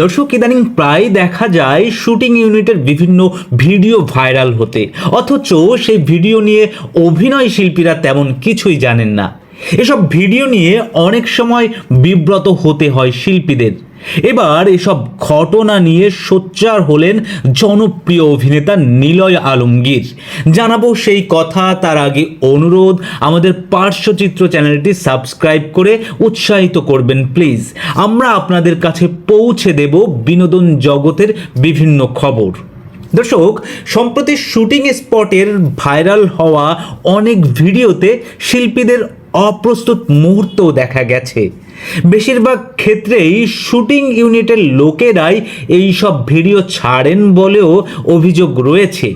দর্শক, ইদানিং প্রায় দেখা যায় শুটিং ইউনিটের বিভিন্ন ভিডিও ভাইরাল হতে। অথচ সেই ভিডিও নিয়ে অভিনয় শিল্পীরা তেমন কিছুই জানেন না। এসব ভিডিও নিয়ে অনেক সময় বিব্রত হতে হয় শিল্পীদের। এবার এসব ঘটনা নিয়ে সোচ্চার হলেন জনপ্রিয় অভিনেতা নিলয় আলমগীর। জানাব সেই কথা, তার আগে অনুরোধ, আমাদের পার্শ্বচিত্র চ্যানেলটি সাবস্ক্রাইব করে উৎসাহিত করবেন, প্লিজ। আমরা আপনাদের কাছে পৌঁছে দেব বিনোদন জগতের বিভিন্ন খবর। দর্শক, সম্প্রতি শুটিং স্পটের ভাইরাল হওয়া অনেক ভিডিওতে শিল্পীদের অপ্রস্তুত মুহূর্তও দেখা গেছে। বেশিরভাগ ক্ষেত্রেই শুটিং ইউনিটের লোকেরাই এই সব ভিডিও ছাড়েন বলেও অভিযোগ রয়েছে।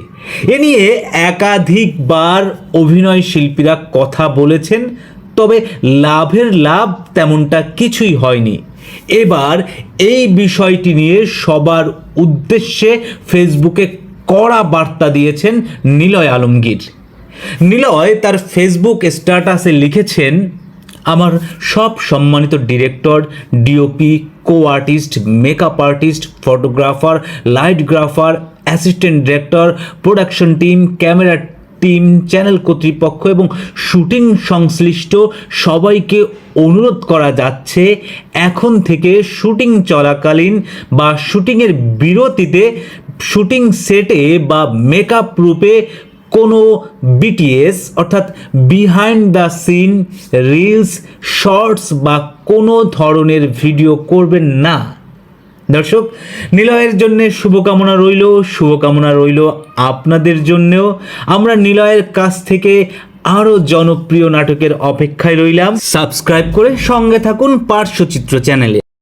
এ নিয়ে একাধিকবার অভিনয় শিল্পীরা কথা বলেছেন, তবে লাভের লাভ তেমনটা কিছুই হয়নি। এবার এই বিষয়টি নিয়ে সবার উদ্দেশ্যে ফেসবুকে কড়া বার্তা দিয়েছেন নিলয় আলমগীর। নিলয় তার ফেসবুক স্ট্যাটাসে লিখেছেন, আমার সব সম্মানিত director DOP co artist makeup artist photographer lightgrapher assistant director production team camera team channel কর্তৃপক্ষ এবং শুটিং সংশ্লিষ্ট সবাইকে অনুরোধ করা যাচ্ছে, এখন থেকে শুটিং চলাকালীন বা শুটিংয়ের বিরতিতে শুটিং সেটে বা মেকআপ রূপে কোনো বিটিএস অর্থাৎ behind the scene reels shorts বা কোনো ধরনের ভিডিও করবেন না। দর্শক, নিলয়ের জন্য শুভকামনা রইল শুভকামনা রইল আপনাদের জন্যও। আমরা নিলয়ের কাছ থেকে আরও জনপ্রিয় নাটকের অপেক্ষায় রইলাম। সাবস্ক্রাইব করে সঙ্গে থাকুন পার্শ্বচিত্র চ্যানেলে।